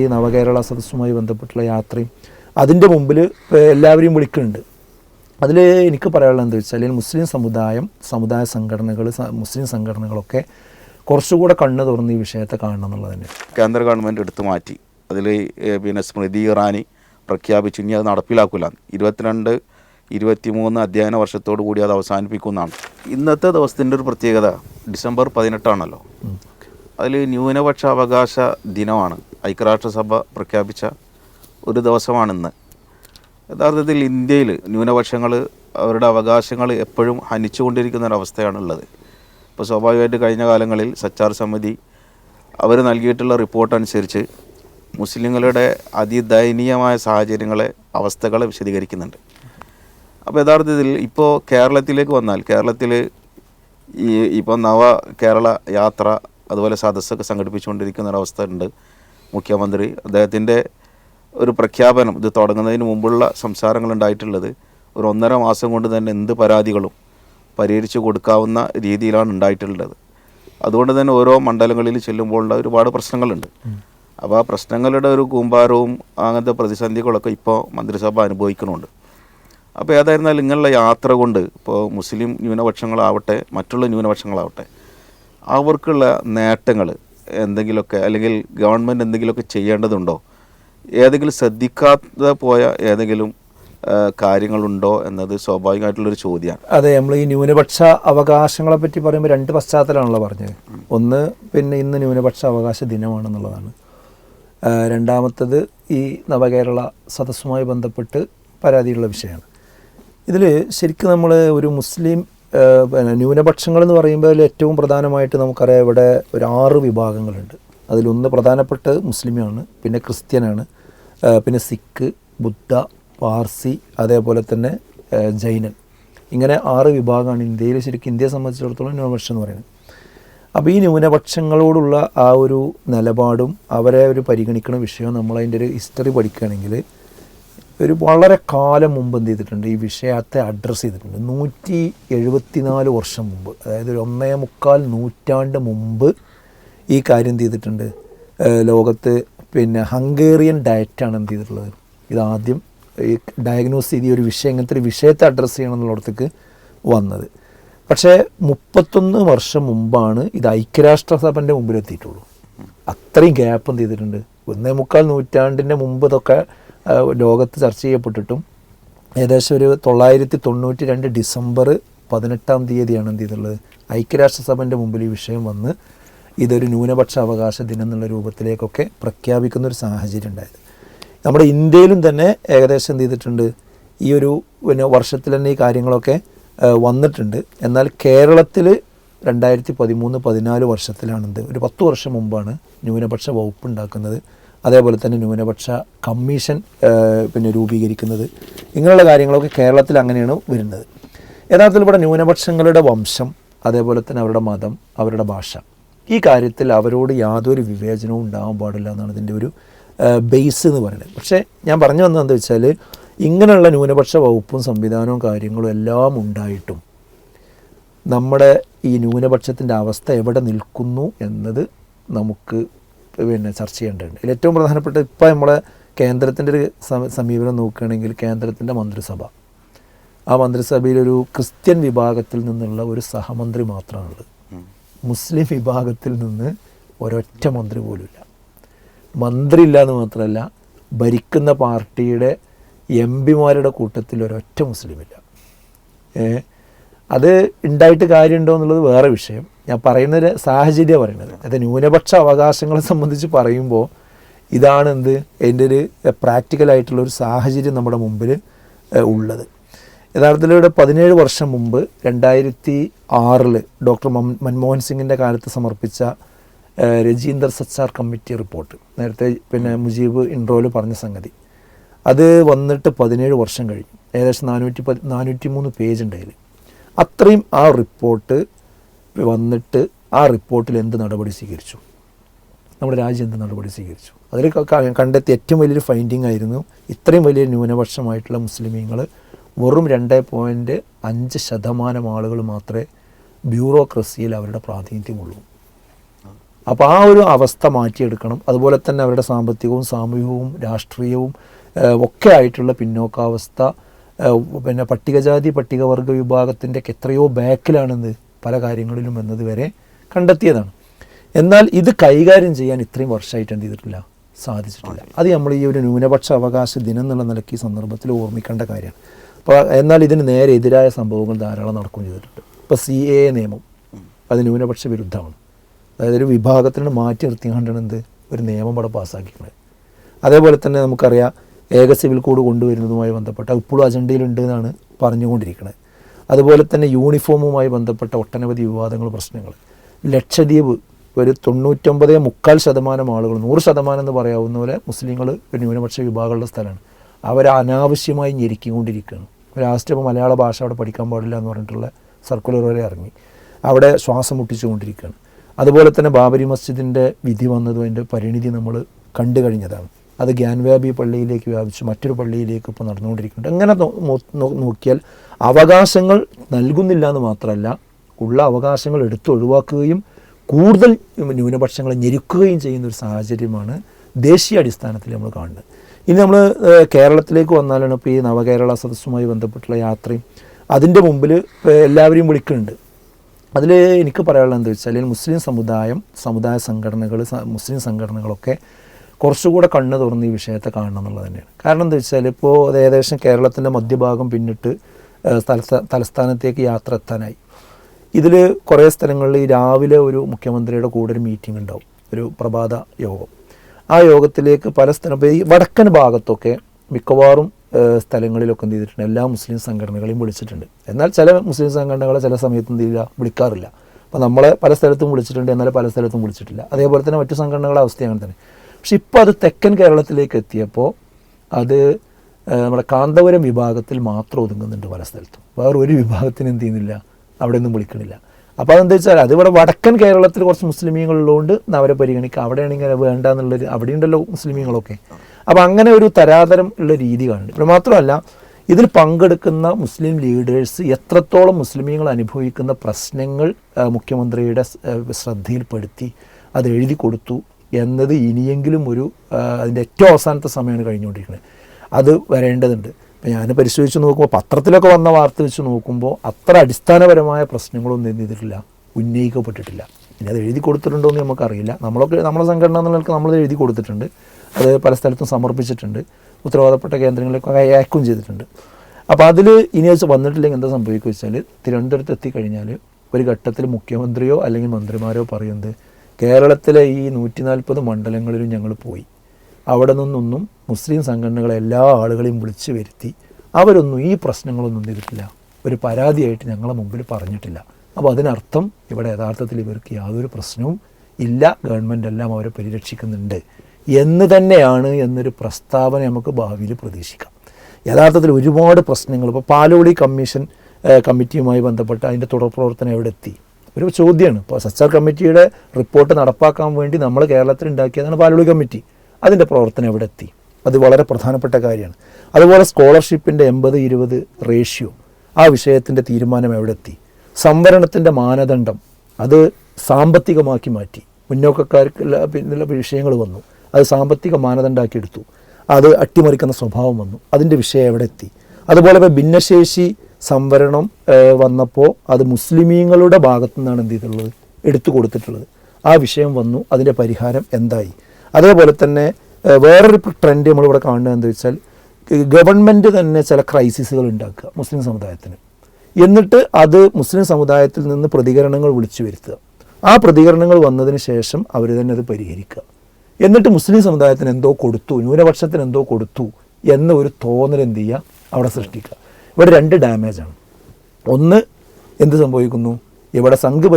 ഈ നവകേരള സദസ്സുമായി ബന്ധപ്പെട്ടുള്ള യാത്രയും അതിന്റെ മുമ്പിൽ എല്ലാവരെയും വിളിക്കുന്നുണ്ട് അതിൽ എനിക്ക് പറയാനുള്ളത് എന്താ വെച്ചാൽ മുസ്ലിം സമുദായം സമുദായ സംഘടനകൾ മുസ്ലിം സംഘടനകളൊക്കെ കുറച്ചുകൂടെ കണ്ണു തുറന്ന് ഈ വിഷയത്തെ കാണണം എന്നുള്ളത് തന്നെ. കേന്ദ്ര ഗവൺമെന്റ് എടുത്തു മാറ്റി. അതിൽ പിന്നെ സ്മൃതി ഇറാനി പ്രഖ്യാപിച്ചു. ഇനി അത് നടപ്പിലാക്കില്ല ഇരുപത്തിരണ്ട് ഇരുപത്തിമൂന്ന് അധ്യയന വർഷത്തോടു കൂടി അത് അവസാനിപ്പിക്കുന്നതാണ്. ഇന്നത്തെ ദിവസത്തിന്റെ ഒരു പ്രത്യേകത ഡിസംബർ പതിനെട്ടാണല്ലോ. അതിൽ ന്യൂനപക്ഷ അവകാശ ദിനമാണ്. ഐക്യരാഷ്ട്രസഭ പ്രഖ്യാപിച്ച ഒരു ദിവസമാണിന്ന്. യഥാർത്ഥത്തിൽ ഇന്ത്യയിൽ ന്യൂനപക്ഷങ്ങൾ അവരുടെ അവകാശങ്ങൾ എപ്പോഴും ഹനിച്ചുകൊണ്ടിരിക്കുന്ന ഒരവസ്ഥയാണുള്ളത് ഇപ്പോൾ സ്വാഭാവികമായിട്ട് കഴിഞ്ഞ കാലങ്ങളിൽ സച്ചാർ സമിതി അവർ നൽകിയിട്ടുള്ള റിപ്പോർട്ട് അനുസരിച്ച് മുസ്ലിങ്ങളുടെ അതിദയനീയമായ സാഹചര്യങ്ങളെ അവസ്ഥകളെ വിശദീകരിക്കുന്നുണ്ട്. അപ്പോൾ യഥാർത്ഥത്തിൽ ഇപ്പോൾ കേരളത്തിലേക്ക് വന്നാൽ കേരളത്തിൽ ഈ ഇപ്പോൾ നവ കേരള യാത്ര അതുപോലെ സദസ്സൊക്കെ സംഘടിപ്പിച്ചുകൊണ്ടിരിക്കുന്ന ഒരവസ്ഥ ഉണ്ട്. മുഖ്യമന്ത്രി അദ്ദേഹത്തിന്റെ ഒരു പ്രഖ്യാപനം ഇത് തുടങ്ങുന്നതിന് മുമ്പുള്ള സംസാരങ്ങളുണ്ടായിട്ടുള്ളത് ഒരു ഒന്നര മാസം കൊണ്ട് തന്നെ എന്ത് പരാതികളും പരിഹരിച്ചു കൊടുക്കാവുന്ന രീതിയിലാണ് ഉണ്ടായിട്ടുള്ളത്. അതുകൊണ്ട് തന്നെ ഓരോ മണ്ഡലങ്ങളിൽ ചെല്ലുമ്പോഴുള്ള ഒരുപാട് പ്രശ്നങ്ങളുണ്ട്. അപ്പോൾ ആ പ്രശ്നങ്ങളുടെ ഒരു കൂമ്പാരവും അങ്ങനത്തെ പ്രതിസന്ധികളൊക്കെ ഇപ്പോൾ മന്ത്രിസഭ അനുഭവിക്കുന്നുണ്ട്. അപ്പോൾ ഏതായിരുന്നാലും ഇങ്ങനെയുള്ള യാത്ര കൊണ്ട് ഇപ്പോൾ മുസ്ലിം ന്യൂനപക്ഷങ്ങളാവട്ടെ മറ്റുള്ള ന്യൂനപക്ഷങ്ങളാവട്ടെ അവർക്കുള്ള നേട്ടങ്ങൾ എന്തെങ്കിലുമൊക്കെ അല്ലെങ്കിൽ ഗവൺമെന്റ് എന്തെങ്കിലുമൊക്കെ ചെയ്യേണ്ടതുണ്ടോ? ഏതെങ്കിലും ശ്രദ്ധിക്കാതെ പോയ ഏതെങ്കിലും കാര്യങ്ങളുണ്ടോ എന്നത് സ്വാഭാവികമായിട്ടുള്ളൊരു ചോദ്യമാണ്. അതെ നമ്മൾ ഈ ന്യൂനപക്ഷ അവകാശങ്ങളെ പറ്റി പറയുമ്പോൾ രണ്ട് പശ്ചാത്തലമാണല്ലോ പറഞ്ഞത്. ഒന്ന് പിന്നെ ഇന്ന് ന്യൂനപക്ഷ അവകാശ ദിനമാണെന്നുള്ളതാണ്. രണ്ടാമത്തത് ഈ നവകേരള സദസ്സുമായി ബന്ധപ്പെട്ട് പരാതിയുള്ള വിഷയമാണ്. ഇതിൽ ശരിക്കും നമ്മൾ ഒരു മുസ്ലിം പിന്നെ ന്യൂനപക്ഷങ്ങൾ എന്ന് പറയുമ്പോൾ ഏറ്റവും പ്രധാനമായിട്ട് നമുക്കറിയാം ഇവിടെ ഒരു ആറ് വിഭാഗങ്ങളുണ്ട്. അതിലൊന്ന് പ്രധാനപ്പെട്ട മുസ്ലിമാണ് പിന്നെ ക്രിസ്ത്യനാണ് പിന്നെ സിഖ് ബുദ്ധ പാർസി അതേപോലെ തന്നെ ജൈനൻ. ഇങ്ങനെ ആറ് വിഭാഗമാണ് ഇന്ത്യയിൽ ശരിക്കും ഇന്ത്യയെ സംബന്ധിച്ചിടത്തോളം ന്യൂനപക്ഷം എന്ന് പറയുന്നത്. അപ്പോൾ ഈ ന്യൂനപക്ഷങ്ങളോടുള്ള ആ ഒരു നിലപാടും അവരെ ഒരു പരിഗണിക്കുന്ന വിഷയവും നമ്മളതിന്റെ ഒരു ഹിസ്റ്ററി പഠിക്കുകയാണെങ്കിൽ ഒരു വളരെ കാലം മുമ്പ് എന്ത് ചെയ്തിട്ടുണ്ട്? ഈ വിഷയത്തെ അഡ്രസ്സ് ചെയ്തിട്ടുണ്ട്. നൂറ്റി എഴുപത്തിനാല് വർഷം മുമ്പ് അതായത് ഒരു ഒന്നേ മുക്കാൽ നൂറ്റാണ്ട് മുമ്പ് ഈ കാര്യം ചെയ്തിട്ടുണ്ട്? ലോകത്ത് പിന്നെ ഹംഗേറിയൻ ഡയറ്റാണ് എന്ത് ചെയ്തിട്ടുള്ളത്. ഇതാദ്യം ഈ ഡയഗ്നോസ് ചെയ്ത് ഈ ഒരു വിഷയം ഇങ്ങനത്തെ ഒരു വിഷയത്തെ അഡ്രസ്സ് ചെയ്യണം എന്നുള്ളിടത്തേക്ക് വന്നത്. പക്ഷേ മുപ്പത്തൊന്ന് വർഷം മുമ്പാണ് ഇത് ഐക്യരാഷ്ട്രസഭന്റെ മുമ്പിലെത്തിയിട്ടുള്ളൂ. അത്രയും ഗ്യാപ്പ് എന്ത് ചെയ്തിട്ടുണ്ട്? ഒന്നേ മുക്കാൽ നൂറ്റാണ്ടിന്റെ മുമ്പ് ഇതൊക്കെ ലോകത്ത് ചർച്ച ചെയ്യപ്പെട്ടിട്ടും ഏകദേശം ഒരു തൊള്ളായിരത്തി തൊണ്ണൂറ്റി രണ്ട് ഡിസംബർ പതിനെട്ടാം തീയതിയാണ് എന്ത് ചെയ്തുള്ളത് ഐക്യരാഷ്ട്രസഭന്റെ മുമ്പിൽ ഈ വിഷയം വന്ന് ഇതൊരു ന്യൂനപക്ഷ അവകാശ ദിനം എന്നുള്ള രൂപത്തിലേക്കൊക്കെ പ്രഖ്യാപിക്കുന്ന ഒരു സാഹചര്യം ഉണ്ടായത്. നമ്മുടെ ഇന്ത്യയിലും തന്നെ ഏകദേശം എന്ത് ചെയ്തിട്ടുണ്ട്? ഈ ഒരു പിന്നെ വർഷത്തിൽ തന്നെ ഈ കാര്യങ്ങളൊക്കെ വന്നിട്ടുണ്ട്. എന്നാൽ കേരളത്തിൽ രണ്ടായിരത്തി പതിമൂന്ന് പതിനാല് വർഷത്തിലാണെന്ത്? ഒരു പത്ത് വർഷം മുമ്പാണ് ന്യൂനപക്ഷ വകുപ്പ് ഉണ്ടാക്കുന്നത്. അതേപോലെ തന്നെ ന്യൂനപക്ഷ കമ്മീഷൻ പിന്നെ രൂപീകരിക്കുന്നത്. ഇങ്ങനെയുള്ള കാര്യങ്ങളൊക്കെ കേരളത്തിൽ അങ്ങനെയാണ് വരുന്നത്. യഥാർത്ഥത്തിൽ ഇവിടെ ന്യൂനപക്ഷങ്ങളുടെ വംശം അതേപോലെ തന്നെ അവരുടെ മതം അവരുടെ ഭാഷ. ഈ കാര്യത്തിൽ അവരോട് യാതൊരു വിവേചനവും ഉണ്ടാകാൻ പാടില്ല എന്നാണ് ഇതിന്റെ ഒരു ബേസ് എന്ന് പറയുന്നത്. പക്ഷേ ഞാൻ പറഞ്ഞു വന്നതെന്ന് വെച്ചാൽ ഇങ്ങനെയുള്ള ന്യൂനപക്ഷ വകുപ്പും സംവിധാനവും കാര്യങ്ങളും എല്ലാം ഉണ്ടായിട്ടും നമ്മുടെ ഈ ന്യൂനപക്ഷത്തിന്റെ അവസ്ഥ എവിടെ നിൽക്കുന്നു എന്നത് നമുക്ക് പിന്നെ ചർച്ച ചെയ്യേണ്ടതുണ്ട്. ഇതിൽ ഏറ്റവും പ്രധാനപ്പെട്ട ഇപ്പോൾ നമ്മളെ കേന്ദ്രത്തിന്റെ ഒരു സമ- സമീപനം നോക്കുകയാണെങ്കിൽ കേന്ദ്രത്തിന്റെ മന്ത്രിസഭ. ആ മന്ത്രിസഭയിലൊരു ക്രിസ്ത്യൻ വിഭാഗത്തിൽ നിന്നുള്ള ഒരു സഹമന്ത്രി മാത്രമാണുള്ളത്. മുസ്ലിം വിഭാഗത്തിൽ നിന്ന് ഒരൊറ്റ മന്ത്രി പോലുമില്ല. മന്ത്രി ഇല്ല എന്ന് മാത്രമല്ല ഭരിക്കുന്ന പാർട്ടിയുടെ എം പിമാരുടെ കൂട്ടത്തിൽ ഒരൊറ്റ മുസ്ലിമില്ല. അത് ഉണ്ടായിട്ട് കാര്യമുണ്ടോ എന്നുള്ളത് വേറെ വിഷയം. ഞാൻ പറയുന്ന ഒരു സാഹചര്യം പറയുന്നത്. അത് ന്യൂനപക്ഷ അവകാശങ്ങളെ സംബന്ധിച്ച് പറയുമ്പോൾ ഇതാണ് എന്ത്? എന്റെ ഒരു പ്രാക്ടിക്കലായിട്ടുള്ള ഒരു സാഹചര്യം നമ്മുടെ മുമ്പിൽ ഉള്ളത്. യഥാർത്ഥത്തിൽ ഇവിടെ പതിനേഴ് വർഷം മുമ്പ് രണ്ടായിരത്തി ആറിൽ ഡോക്ടർ മൻ- മൻമോഹൻ സിംഗിന്റെ കാലത്ത് സമർപ്പിച്ച രജീന്ദർ സച്ചാർ കമ്മിറ്റി റിപ്പോർട്ട്. നേരത്തെ പിന്നെ മുജീബ് ഇൻട്രോയിൽ പറഞ്ഞ സംഗതി. അത് വന്നിട്ട് പതിനേഴ് വർഷം കഴിഞ്ഞു. ഏകദേശം നാനൂറ്റി പതി നാനൂറ്റി മൂന്ന് പേജ് ഉണ്ട് അതിൽ അത്രയും ആ റിപ്പോർട്ട് വന്നിട്ട് ആ റിപ്പോർട്ടിൽ എന്ത് നടപടി സ്വീകരിച്ചു? നമ്മുടെ രാജ്യം എന്ത് നടപടി സ്വീകരിച്ചു? അതിൽ കണ്ടെത്തിയ ഏറ്റവും വലിയൊരു ഫൈൻഡിങ് ആയിരുന്നു ഇത്രയും വലിയ ന്യൂനപക്ഷമായിട്ടുള്ള മുസ്ലിമീങ്ങൾ വെറും രണ്ട് പോയിന്റ് അഞ്ച് ശതമാനം ആളുകൾ മാത്രമേ ബ്യൂറോക്രസിയിൽ അവരുടെ പ്രാതിനിധ്യമുള്ളൂ. അപ്പോൾ ആ ഒരു അവസ്ഥ മാറ്റിയെടുക്കണം. അതുപോലെ തന്നെ അവരുടെ സാമ്പത്തികവും സാമൂഹികവും രാഷ്ട്രീയവും ഒക്കെ ആയിട്ടുള്ള പിന്നോക്കാവസ്ഥ പിന്നെ പട്ടികജാതി പട്ടികവർഗ വിഭാഗത്തിന്റെ എത്രയോ ബാക്കിലാണെന്ന് പല കാര്യങ്ങളിലും എന്നതുവരെ കണ്ടെത്തിയതാണ്. എന്നാൽ ഇത് കൈകാര്യം ചെയ്യാൻ ഇത്രയും വർഷമായിട്ട് എന്ത് ചെയ്തിട്ടില്ല? സാധിച്ചിട്ടില്ല. അത്. നമ്മൾ ഈ ഒരു ന്യൂനപക്ഷ അവകാശ ദിനം എന്നുള്ള നിലയ്ക്ക് ഈ സന്ദർഭത്തിൽ ഓർമ്മിക്കേണ്ട കാര്യമാണ്. അപ്പോൾ എന്നാൽ ഇതിന് നേരെ എതിരായ സംഭവങ്ങൾ ധാരാളം നടക്കുകയും ചെയ്തിട്ടുണ്ട്. ഇപ്പോൾ സി എ നിയമം അത് ന്യൂനപക്ഷ വിരുദ്ധമാണ്. അതായത് ഒരു വിഭാഗത്തിന് മാറ്റി നിർത്തിക്കൊണ്ടാണ് എന്ത്? ഒരു നിയമം ഇവിടെ പാസ്സാക്കിയിട്ടുള്ളത് അതേപോലെ തന്നെ നമുക്കറിയാം ഏക സിവിൽ കോഡ് കൊണ്ടുവരുന്നതുമായി ബന്ധപ്പെട്ട് ഇപ്പോഴും അജണ്ടയിലുണ്ട് എന്നാണ് പറഞ്ഞുകൊണ്ടിരിക്കുന്നത്. അതുപോലെ തന്നെ യൂണിഫോമുമായി ബന്ധപ്പെട്ട ഒട്ടനവധി വിവാദങ്ങൾ പ്രശ്നങ്ങൾ. ലക്ഷദ്വീപ് ഒരു തൊണ്ണൂറ്റൊമ്പത് മുക്കാൽ ശതമാനം ആളുകൾ നൂറ് ശതമാനം എന്ന് പറയാവുന്ന പോലെ മുസ്ലിങ്ങൾ ഒരു ന്യൂനപക്ഷ വിഭാഗമുള്ള സ്ഥലമാണ്. അവർ അനാവശ്യമായി ഞെരുക്കിക്കൊണ്ടിരിക്കുകയാണ്. ലാസ്റ്റ് ഇപ്പോൾ മലയാള ഭാഷ അവിടെ പഠിക്കാൻ പാടില്ല എന്ന് പറഞ്ഞിട്ടുള്ള സർക്കുലർ വരെ ഇറങ്ങി. അവിടെ ശ്വാസം മുട്ടിച്ചുകൊണ്ടിരിക്കുകയാണ്. അതുപോലെ തന്നെ ബാബരി മസ്ജിദിന്റെ വിധി വന്നതും അതിന്റെ പരിണിതി നമ്മൾ കണ്ടു കഴിഞ്ഞതാണ്. അത് ഗ്യാൻവ്യാപി പള്ളിയിലേക്ക് വ്യാപിച്ച് മറ്റൊരു പള്ളിയിലേക്ക് ഇപ്പോൾ നടന്നുകൊണ്ടിരിക്കുന്നുണ്ട്. അങ്ങനെ നോക്കിയാൽ അവകാശങ്ങൾ നൽകുന്നില്ല എന്ന് മാത്രമല്ല ഉള്ള അവകാശങ്ങൾ എടുത്ത് ഒഴിവാക്കുകയും കൂടുതൽ ന്യൂനപക്ഷങ്ങളെ ഞെരുക്കുകയും ചെയ്യുന്ന ഒരു സാഹചര്യമാണ് ദേശീയ അടിസ്ഥാനത്തിൽ നമ്മൾ കാണുന്നത്. ഇനി നമ്മൾ കേരളത്തിലേക്ക് വന്നാലാണ് ഇപ്പോൾ ഈ നവകേരള സദസ്സുമായി ബന്ധപ്പെട്ടുള്ള യാത്രയും അതിന്റെ മുമ്പിൽ എല്ലാവരെയും വിളിക്കുന്നുണ്ട്. അതിൽ എനിക്ക് പറയാനുള്ളത് എന്താ വെച്ചാൽ മുസ്ലിം സമുദായം സമുദായ സംഘടനകൾ മുസ്ലിം സംഘടനകളൊക്കെ കുറച്ചുകൂടെ കണ്ണ് തുറന്ന് ഈ വിഷയത്തെ കാണണം എന്നുള്ളത് തന്നെയാണ്. കാരണം എന്താ വെച്ചാൽ ഇപ്പോൾ ഏകദേശം കേരളത്തിന്റെ മധ്യഭാഗം പിന്നിട്ട് തലസ്ഥാനത്തേക്ക് യാത്ര എത്താനായി. ഇതിൽ കുറേ സ്ഥലങ്ങളിൽ രാവിലെ ഒരു മുഖ്യമന്ത്രിയുടെ കൂടെ ഒരു മീറ്റിംഗ് ഉണ്ടാവും ഒരു പ്രഭാത യോഗം. ആ യോഗത്തിലേക്ക് പല സ്ഥലം ഈ വടക്കൻ ഭാഗത്തൊക്കെ മിക്കവാറും സ്ഥലങ്ങളിലൊക്കെ എന്ത് ചെയ്തിട്ടുണ്ട് എല്ലാ മുസ്ലിം സംഘടനകളെയും വിളിച്ചിട്ടുണ്ട്. എന്നാൽ ചില മുസ്ലിം സംഘടനകളെ ചില സമയത്ത് എന്ത് ചെയ്യില്ല വിളിക്കാറില്ല. അപ്പോൾ നമ്മളെ പല സ്ഥലത്തും വിളിച്ചിട്ടുണ്ട് എന്നാൽ പല സ്ഥലത്തും വിളിച്ചിട്ടില്ല. അതേപോലെ തന്നെ മറ്റു സംഘടനകളുടെ അവസ്ഥ അങ്ങനെ തന്നെ. പക്ഷെ ഇപ്പോൾ അത് തെക്കൻ കേരളത്തിലേക്ക് എത്തിയപ്പോൾ അത് നമ്മുടെ കാന്തപുരം വിഭാഗത്തിൽ മാത്രം ഒതുങ്ങുന്നുണ്ട് പല സ്ഥലത്തും. വേറെ ഒരു വിഭാഗത്തിന് എന്ത് ചെയ്യുന്നില്ല. അവിടെ ഒന്നും വിളിക്കണില്ല. അപ്പോൾ അതെന്താ വെച്ചാൽ അതിവിടെ വടക്കൻ കേരളത്തിൽ കുറച്ച് മുസ്ലിമീങ്ങളുള്ളതുകൊണ്ട് അവരെ പരിഗണിക്കുക അവിടെയാണെങ്കിൽ ഇങ്ങനെ വേണ്ട എന്നുള്ളൊരു അവിടെയുണ്ടല്ലോ മുസ്ലിമീങ്ങളൊക്കെ. അപ്പോൾ അങ്ങനെ ഒരു തരാതരം ഉള്ള രീതി കാണുന്നുണ്ട് മാത്രമല്ല ഇതിൽ പങ്കെടുക്കുന്ന മുസ്ലിം ലീഡേഴ്സ് എത്രത്തോളം മുസ്ലിമീങ്ങൾ അനുഭവിക്കുന്ന പ്രശ്നങ്ങൾ മുഖ്യമന്ത്രിയുടെ ശ്രദ്ധയിൽപ്പെടുത്തി അത് എഴുതി കൊടുത്തു എന്നത് ഇനിയെങ്കിലും ഒരു അതിന്റെ ഏറ്റവും അവസാനത്തെ സമയമാണ് കഴിഞ്ഞുകൊണ്ടിരിക്കുന്നത്. അത് വരേണ്ടതുണ്ട്. ഇപ്പം ഞാൻ പരിശോധിച്ച് നോക്കുമ്പോൾ പത്രത്തിലൊക്കെ വന്ന വാർത്ത വെച്ച് നോക്കുമ്പോൾ അത്ര അടിസ്ഥാനപരമായ പ്രശ്നങ്ങളൊന്നും എന്ത് ചെയ്തിട്ടില്ല. ഉന്നയിക്കപ്പെട്ടിട്ടില്ല. ഇനി അത് എഴുതി കൊടുത്തിട്ടുണ്ടോ എന്ന് നമുക്കറിയില്ല. നമ്മളൊക്കെ നമ്മളെ സംഘടന എന്നുള്ളവർക്ക് നമ്മളത് എഴുതി കൊടുത്തിട്ടുണ്ട്. അത് പല സ്ഥലത്തും സമർപ്പിച്ചിട്ടുണ്ട്. ഉത്തരവാദപ്പെട്ട കേന്ദ്രങ്ങളിലൊക്കെ അയക്കും ചെയ്തിട്ടുണ്ട്. അപ്പോൾ അതിൽ ഇനി വെച്ച് വന്നിട്ടില്ലെങ്കിൽ എന്താ സംഭവിക്കുക വെച്ചാൽ തിരുവനന്തപുരത്ത് എത്തിക്കഴിഞ്ഞാൽ ഒരു ഘട്ടത്തിൽ മുഖ്യമന്ത്രിയോ അല്ലെങ്കിൽ മന്ത്രിമാരോ പറയുന്നത് കേരളത്തിലെ ഈ നൂറ്റി നാൽപ്പത് മണ്ഡലങ്ങളിലും ഞങ്ങൾ പോയി. അവിടെ നിന്നൊന്നും മുസ്ലിം സംഘടനകളെ എല്ലാ ആളുകളെയും വിളിച്ചു വരുത്തി അവരൊന്നും ഈ പ്രശ്നങ്ങളൊന്നും ചെയ്തിട്ടില്ല. ഒരു പരാതിയായിട്ട് ഞങ്ങളെ മുമ്പിൽ പറഞ്ഞിട്ടില്ല. അപ്പോൾ അതിനർത്ഥം ഇവിടെ യഥാർത്ഥത്തിൽ ഇവർക്ക് യാതൊരു പ്രശ്നവും ഇല്ല. ഗവൺമെന്റ് എല്ലാം അവരെ പരിരക്ഷിക്കുന്നുണ്ട്. എന്ന് തന്നെയാണ് എന്നൊരു പ്രസ്താവന നമുക്ക് ഭാവിയിൽ പ്രതീക്ഷിക്കാം. യഥാർത്ഥത്തിൽ ഒരുപാട് പ്രശ്നങ്ങൾ. ഇപ്പോൾ പാലോളി കമ്മീഷൻ കമ്മിറ്റിയുമായി ബന്ധപ്പെട്ട് അതിന്റെ തുടർ പ്രവർത്തനം എവിടെ എത്തി? ഒരു ചോദ്യമാണ്. ഇപ്പോൾ സച്ചാർ കമ്മിറ്റിയുടെ റിപ്പോർട്ട് നടപ്പാക്കാൻ വേണ്ടി നമ്മൾ കേരളത്തിൽ ഉണ്ടാക്കിയതാണ് പാലോളി കമ്മിറ്റി. അതിന്റെ പ്രവർത്തനം എവിടെ എത്തി? അത് വളരെ പ്രധാനപ്പെട്ട കാര്യമാണ്. അതുപോലെ സ്കോളർഷിപ്പിന്റെ എൺപത് ഇരുപത് റേഷ്യോ ആ വിഷയത്തിന്റെ തീരുമാനം എവിടെ എത്തി? സംവരണത്തിന്റെ മാനദണ്ഡം അത് സാമ്പത്തികമാക്കി മാറ്റി. മുന്നോക്കക്കാർക്കുള്ള പിന്നുള്ള വിഷയങ്ങൾ വന്നു. അത് സാമ്പത്തിക മാനദണ്ഡമാക്കി എടുത്തു. അത് അട്ടിമറിക്കുന്ന സ്വഭാവം വന്നു. അതിന്റെ വിഷയം എവിടെ എത്തി? അതുപോലെ ഇപ്പോൾ ഭിന്നശേഷി സംവരണം വന്നപ്പോൾ അത് മുസ്ലിമീങ്ങളുടെ ഭാഗത്തു നിന്നാണ് എന്ത് ചെയ്തിട്ടുള്ളത്? എടുത്തു കൊടുത്തിട്ടുള്ളത്. ആ വിഷയം വന്നു. അതിന്റെ പരിഹാരം എന്തായി? അതേപോലെ തന്നെ വേറൊരു ട്രെൻഡ് നമ്മളിവിടെ കാണുന്നത് എന്താ വെച്ചാൽ ഗവൺമെന്റ് തന്നെ ചില ക്രൈസിസുകൾ ഉണ്ടാക്കുക മുസ്ലിം സമുദായത്തിന്. എന്നിട്ട് അത് മുസ്ലിം സമുദായത്തിൽ നിന്ന് പ്രതികരണങ്ങൾ വിളിച്ചു വരുത്തുക. ആ പ്രതികരണങ്ങൾ വന്നതിന് ശേഷം അവർ തന്നെ അത് പരിഹരിക്കുക. എന്നിട്ട് മുസ്ലിം സമുദായത്തിന് എന്തോ കൊടുത്തു ന്യൂനപക്ഷത്തിന് എന്തോ കൊടുത്തു എന്ന ഒരു തോന്നൽ എന്ത് ചെയ്യുക? അവിടെ സൃഷ്ടിക്കുക. ഇവിടെ രണ്ട് ഡാമേജാണ് ഒന്ന് എന്ത് സംഭവിക്കുന്നു? ഇവിടെ സംഘ്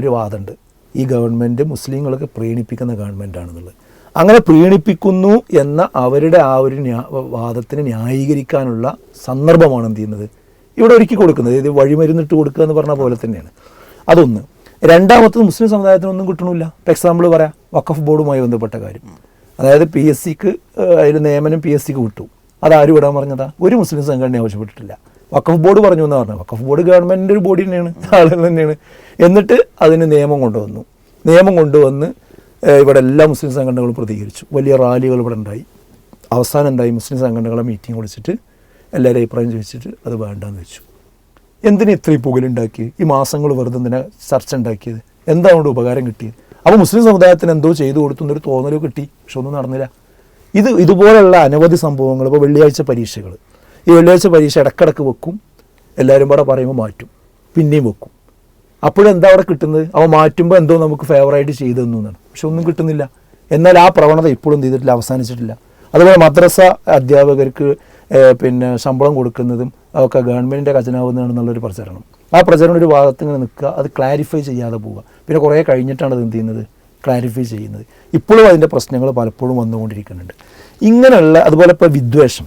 ഒരു വാദമുണ്ട്. ഈ ഗവൺമെന്റ് മുസ്ലിങ്ങളൊക്കെ പ്രീണിപ്പിക്കുന്ന ഗവൺമെന്റാണെന്നുള്ളത് അങ്ങനെ പ്രീണിപ്പിക്കുന്നു എന്ന അവരുടെ ആ ഒരു വാദത്തിന് ന്യായീകരിക്കാനുള്ള സന്ദർഭമാണ് എന്ത് ചെയ്യുന്നത്? ഇവിടെ ഒരുക്കി കൊടുക്കുന്നത്. ഇത് വഴിമരുന്നിട്ട് കൊടുക്കുക എന്ന് പറഞ്ഞ പോലെ തന്നെയാണ്. അതൊന്ന്. രണ്ടാമത്തത് മുസ്ലിം സമുദായത്തിനൊന്നും കിട്ടണില്ല. ഇപ്പം എക്സാമ്പിൾ പറയാം. വഖഫ് ബോർഡുമായി ബന്ധപ്പെട്ട കാര്യം. അതായത് പി എസ് സിക്ക് അതിൽ നിയമനം പി എസ് സിക്ക് കിട്ടും അതാരും വിടാൻ പറഞ്ഞതാ? ഒരു മുസ്ലിം സംഘടന ആവശ്യപ്പെട്ടിട്ടില്ല. വഖഫ് ബോർഡ് പറഞ്ഞു എന്ന് പറഞ്ഞു വഖഫ് ബോർഡ് ഗവൺമെന്റിന്റെ ഒരു ബോഡി തന്നെയാണ്. ആളുകൾ തന്നെയാണ്. എന്നിട്ട് അതിന് നിയമം കൊണ്ടുവന്നു. നിയമം കൊണ്ടുവന്ന് ഇവിടെ എല്ലാ മുസ്ലിം സംഘടനകളും പ്രതികരിച്ചു. വലിയ റാലികൾ ഇവിടെ ഉണ്ടായി. അവസാനം എന്തായി? മുസ്ലിം സംഘടനകളെ മീറ്റിംഗ് വിളിച്ചിട്ട് എല്ലാവരും അഭിപ്രായം ചോദിച്ചിട്ട് അത് വേണ്ടാന്ന് വെച്ചു. എന്തിനു ഇത്രയും പുകലുണ്ടാക്കി ഈ മാസങ്ങൾ വെറുതെ എന്തിനാ ചർച്ച ഉണ്ടാക്കിയത്? എന്താ കൊണ്ട് ഉപകാരം കിട്ടിയത്? അപ്പോൾ മുസ്ലിം സമുദായത്തിന് എന്തോ ചെയ്തു കൊടുത്തു എന്നൊരു തോന്നലോ കിട്ടി പക്ഷെ ഒന്നും നടന്നില്ല. ഇത് ഇതുപോലുള്ള അനവധി സംഭവങ്ങൾ ഇപ്പോൾ വെള്ളിയാഴ്ച പരീക്ഷകൾ. ഈ വെള്ളിയാഴ്ച പരീക്ഷ ഇടക്കിടക്ക് വെക്കും. എല്ലാവരും കൂടെ പറയുമ്പോൾ മാറ്റും. പിന്നെയും വെക്കും. അപ്പോഴെന്താ അവിടെ കിട്ടുന്നത്? അവ മാറ്റുമ്പോൾ എന്തോ നമുക്ക് ഫേവറായിട്ട് ചെയ്തു തന്നു എന്നാണ്. പക്ഷെ ഒന്നും കിട്ടുന്നില്ല. എന്നാൽ ആ പ്രവണത ഇപ്പോഴും ചെയ്തിട്ടില്ല അവസാനിച്ചിട്ടില്ല. അതുപോലെ മദ്രസ അധ്യാപകർക്ക് പിന്നെ ശമ്പളം കൊടുക്കുന്നതും അതൊക്കെ ഗവൺമെന്റിന്റെ ഖജനാവുന്നതാണെന്നുള്ളൊരു പ്രചരണം. ആ പ്രചരണം ഒരു ഭാഗത്ത് ഇങ്ങനെ നിൽക്കുക അത് ക്ലാരിഫൈ ചെയ്യാതെ പോവുക. പിന്നെ കുറേ കഴിഞ്ഞിട്ടാണ് അത് എന്ത് ചെയ്യുന്നത്? ക്ലാരിഫൈ ചെയ്യുന്നത്. ഇപ്പോഴും അതിന്റെ പ്രശ്നങ്ങൾ പലപ്പോഴും വന്നുകൊണ്ടിരിക്കുന്നുണ്ട്. ഇങ്ങനെയുള്ള അതുപോലെ ഇപ്പോൾ വിദ്വേഷം.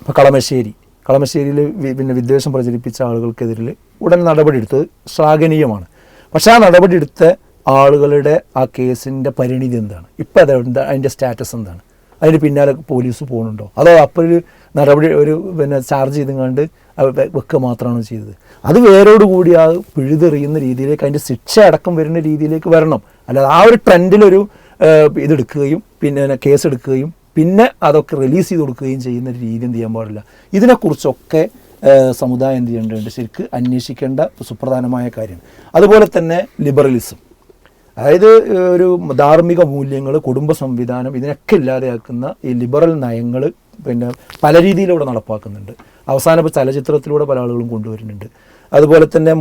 ഇപ്പോൾ കളമശ്ശേരി. കളമശ്ശേരിയിൽ പിന്നെ വിദ്വേഷം പ്രചരിപ്പിച്ച ആളുകൾക്കെതിരിൽ ഉടൻ നടപടിയെടുത്തത് ശ്ലാഘനീയമാണ്. പക്ഷേ ആ നടപടിയെടുത്ത ആളുകളുടെ ആ കേസിന്റെ പരിണിതി എന്താണ്? ഇപ്പം അത് എന്താ? അതിന്റെ സ്റ്റാറ്റസ് എന്താണ്? അതിന് പിന്നാലെ പോലീസ് പോകുന്നുണ്ടോ? അതോ അപ്പോൾ ഒരു നടപടി ഒരു പിന്നെ ചാർജ് ചെയ്തുകൊണ്ട് വെക്കുക മാത്രമാണ് ചെയ്തത്? അത് വേരോടുകൂടി ആ പിഴുതെറിയുന്ന രീതിയിലേക്ക് അതിന്റെ ശിക്ഷ അടക്കം വരുന്ന രീതിയിലേക്ക് വരണം. അല്ലാതെ ആ ഒരു ട്രെൻഡിലൊരു ഇതെടുക്കുകയും പിന്നെ കേസ് എടുക്കുകയും പിന്നെ അതൊക്കെ റിലീസ് ചെയ്ത് കൊടുക്കുകയും ചെയ്യുന്ന രീതി എന്ത് ചെയ്യാൻ പാടില്ല? ഇതിനെക്കുറിച്ചൊക്കെ സമുദായം എന്ത് ചെയ്യേണ്ടതുണ്ട് ശരിക്ക് അന്വേഷിക്കേണ്ട സുപ്രധാനമായ കാര്യമാണ് അതുപോലെ തന്നെ ലിബറലിസം. അതായത് ഒരു ധാർമ്മിക മൂല്യങ്ങൾ കുടുംബ സംവിധാനം ഇതിനൊക്കെ ഇല്ലാതെയാക്കുന്ന ഈ ലിബറൽ നയങ്ങൾ പിന്നെ പല രീതിയിലൂടെ നടപ്പാക്കുന്നുണ്ട്. അവസാന ചലച്ചിത്രത്തിലൂടെ പല ആളുകളും കൊണ്ടുവരുന്നുണ്ട്. അതുപോലെ തന്നെ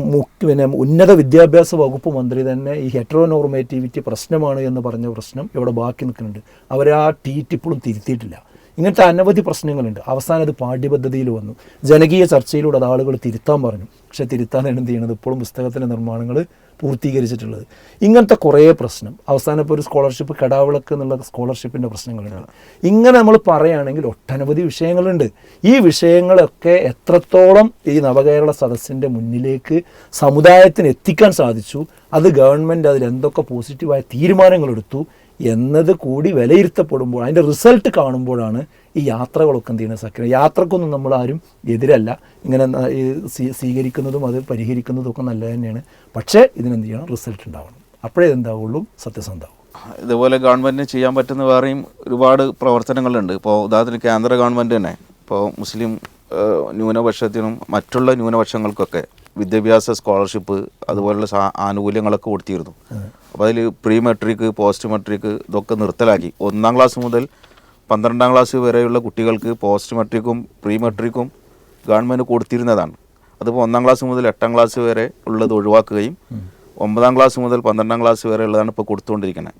പിന്നെ ഉന്നത വിദ്യാഭ്യാസ വകുപ്പ് മന്ത്രി തന്നെ ഈ ഹെറ്ററോനോർമേറ്റിവിറ്റി പ്രശ്നമാണ് എന്ന് പറഞ്ഞ പ്രശ്നം ഇവിടെ ബാക്കി നിൽക്കുന്നുണ്ട്. അവരാ ടീറ്റ് ഇപ്പോഴും തിരുത്തിയിട്ടില്ല. ഇങ്ങനത്തെ അനവധി പ്രശ്നങ്ങളുണ്ട്. അവസാനം അത് പാഠ്യപദ്ധതിയിൽ വന്നു. ജനകീയ ചർച്ചയിലൂടെ അത് ആളുകൾ തിരുത്താൻ പറഞ്ഞു. പക്ഷെ തിരുത്താനാണ് എന്ത് ചെയ്യണത്? ഇപ്പോഴും പുസ്തകത്തിന്റെ നിർമ്മാണങ്ങൾ പൂർത്തീകരിച്ചിട്ടുള്ളത്. ഇങ്ങനത്തെ കുറേ പ്രശ്നം. അവസാനം ഇപ്പോൾ ഒരു സ്കോളർഷിപ്പ് കടാവിളക്ക് എന്നുള്ള സ്കോളർഷിപ്പിന്റെ പ്രശ്നങ്ങളുണ്ട്. ഇങ്ങനെ നമ്മൾ പറയുകയാണെങ്കിൽ ഒട്ടനവധി വിഷയങ്ങളുണ്ട്. ഈ വിഷയങ്ങളൊക്കെ എത്രത്തോളം ഈ നവകേരള സദസ്സിന്റെ മുന്നിലേക്ക് സമുദായത്തിന് എത്തിക്കാൻ സാധിച്ചു അത് ഗവൺമെന്റ് അതിൽ എന്തൊക്കെ പോസിറ്റീവായ തീരുമാനങ്ങൾ എടുത്തു എന്നത് കൂടി വിലയിരുത്തപ്പെടുമ്പോൾ അതിന്റെ റിസൾട്ട് കാണുമ്പോഴാണ് ഈ യാത്രകളൊക്കെ എന്ത് ചെയ്യുന്നത് സക്രിയ. യാത്രക്കൊന്നും നമ്മൾ ആരും എതിരല്ല. ഇങ്ങനെ സ്വീകരിക്കുന്നതും അത് പരിഹരിക്കുന്നതും ഒക്കെ നല്ലത് തന്നെയാണ്. പക്ഷേ ഇതിനെന്ത് ചെയ്യണം? റിസൾട്ട് ഉണ്ടാവണം. അപ്പോഴേ എന്താവുള്ളൂ സത്യസന്ധാവും ഇതുപോലെ ഗവൺമെന്റിന് ചെയ്യാൻ പറ്റുന്ന വേറെയും ഒരുപാട് പ്രവർത്തനങ്ങളുണ്ട്. ഇപ്പോൾ ഉദാഹരണത്തിന് കേന്ദ്ര ഗവൺമെന്റ് തന്നെ. ഇപ്പോൾ മുസ്ലിം ന്യൂനപക്ഷത്തിനും മറ്റുള്ള ന്യൂനപക്ഷങ്ങൾക്കൊക്കെ വിദ്യാഭ്യാസ സ്കോളർഷിപ്പ് അതുപോലുള്ള ആനുകൂല്യങ്ങളൊക്കെ കൊടുത്തിരുന്നു. അപ്പോൾ അതിൽ പ്രീ മെട്രിക് പോസ്റ്റ് മെട്രിക് ഇതൊക്കെ നിർത്തലാക്കി. ഒന്നാം ക്ലാസ് മുതൽ പന്ത്രണ്ടാം ക്ലാസ് വരെയുള്ള കുട്ടികൾക്ക് പോസ്റ്റ് മെട്രിക്കും പ്രീ മെട്രിക്കും ഗവൺമെന്റ് കൊടുത്തിരുന്നതാണ്. അതിപ്പോൾ ഒന്നാം ക്ലാസ് മുതൽ എട്ടാം ക്ലാസ് വരെ ഉള്ളത് ഒഴിവാക്കുകയും ഒമ്പതാം ക്ലാസ് മുതൽ പന്ത്രണ്ടാം ക്ലാസ് വരെ ഉള്ളതാണ് ഇപ്പോൾ കൊടുത്തുകൊണ്ടിരിക്കുന്നത്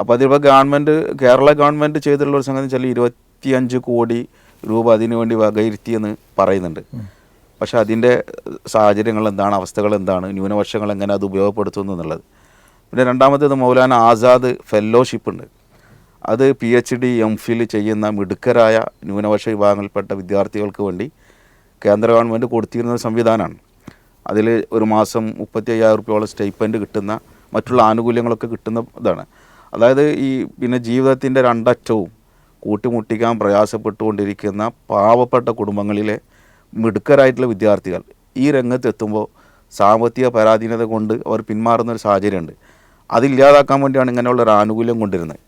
അപ്പോൾ അതിപ്പോൾ ഗവൺമെന്റ് കേരള ഗവൺമെന്റ് ചെയ്തിട്ടുള്ള ഒരു സംഗതി വെച്ചാൽ ഇരുപത്തിയഞ്ച് കോടി രൂപ അതിനുവേണ്ടി വകയിരുത്തിയെന്ന് പറയുന്നുണ്ട്. പക്ഷേ അതിന്റെ സാഹചര്യങ്ങൾ എന്താണ് അവസ്ഥകൾ എന്താണ് ന്യൂനപക്ഷങ്ങൾ എങ്ങനെ അത് ഉപയോഗപ്പെടുത്തുന്നു എന്നുള്ളത്. പിന്നെ രണ്ടാമത്തേത് മൗലാന ആസാദ് ഫെല്ലോഷിപ്പ് ഉണ്ട്. അത് P H D M Phil ചെയ്യുന്ന മിടുക്കരായ ന്യൂനപക്ഷ വിഭാഗങ്ങളിൽപ്പെട്ട വിദ്യാർത്ഥികൾക്ക് വേണ്ടി കേന്ദ്ര ഗവൺമെന്റ് കൊടുത്തിരുന്ന സംവിധാനമാണ്. അതിൽ ഒരു മാസം മുപ്പത്തി അയ്യായിരം റുപ്യോളം സ്റ്റൈപ്പൻഡ് കിട്ടുന്ന മറ്റുള്ള ആനുകൂല്യങ്ങളൊക്കെ കിട്ടുന്ന ഇതാണ്. അതായത് ഈ പിന്നെ ജീവിതത്തിന്റെ രണ്ടറ്റവും കൂട്ടിമുട്ടിക്കാൻ പ്രയാസപ്പെട്ടുകൊണ്ടിരിക്കുന്ന പാവപ്പെട്ട കുടുംബങ്ങളിലെ മിടുക്കരായിട്ടുള്ള വിദ്യാർത്ഥികൾ ഈ രംഗത്ത് എത്തുമ്പോൾ സാമ്പത്തിക പരാധീനത കൊണ്ട് അവർ പിന്മാറുന്ന ഒരു സാഹചര്യമുണ്ട്. അതില്ലാതാക്കാൻ വേണ്ടിയാണ് ഇങ്ങനെയുള്ള ഒരു ആനുകൂല്യം കൊണ്ടിരുന്നത്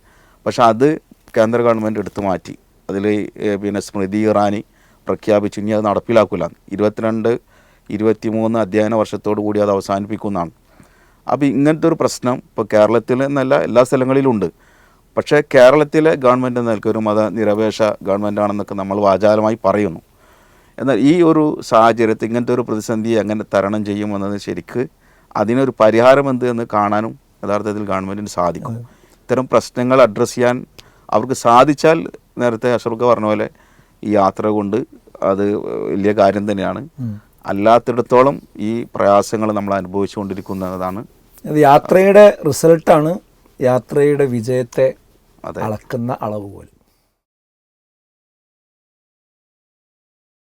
പക്ഷേ അത് കേന്ദ്ര ഗവൺമെന്റ് എടുത്തു മാറ്റി. അതിൽ പിന്നെ സ്മൃതി ഇറാനി പ്രഖ്യാപിച്ചു. ഇനി അത് നടപ്പിലാക്കില്ല ഇരുപത്തിരണ്ട് ഇരുപത്തി മൂന്ന് അധ്യയന വർഷത്തോടു കൂടി അത് അവസാനിപ്പിക്കുന്നതാണ്. അപ്പോൾ ഇങ്ങനത്തെ ഒരു പ്രശ്നം ഇപ്പോൾ കേരളത്തിൽ എന്നല്ല എല്ലാ സ്ഥലങ്ങളിലും ഉണ്ട്. പക്ഷേ കേരളത്തിലെ ഗവൺമെന്റ് നിലക്കൊരു മത നിരപേക്ഷ ഗവൺമെന്റ് ആണെന്നൊക്കെ നമ്മൾ വാചാലമായി പറയുന്നു. എന്നാൽ ഈ ഒരു സാഹചര്യത്തിൽ ഇങ്ങനത്തെ ഒരു പ്രതിസന്ധി എങ്ങനെ തരണം ചെയ്യുമെന്നത് ശരിക്ക് അതിനൊരു പരിഹാരം എന്ത് എന്ന് കാണാനും യഥാർത്ഥത്തിൽ ഗവൺമെന്റിന് സാധിക്കും. ഇത്തരം പ്രശ്നങ്ങൾ അഡ്രസ്സ് ചെയ്യാൻ അവർക്ക് സാധിച്ചാൽ നേരത്തെ അഷറുഖ പറഞ്ഞ പോലെ ഈ യാത്ര കൊണ്ട് അത് വലിയ കാര്യം തന്നെയാണ്. അല്ലാത്തിടത്തോളം ഈ പ്രയാസങ്ങൾ നമ്മൾ അനുഭവിച്ചുകൊണ്ടിരിക്കുന്നതാണ് യാത്രയുടെ റിസൾട്ടാണ് യാത്രയുടെ വിജയത്തെ അളക്കുന്ന അളവ് പോലെ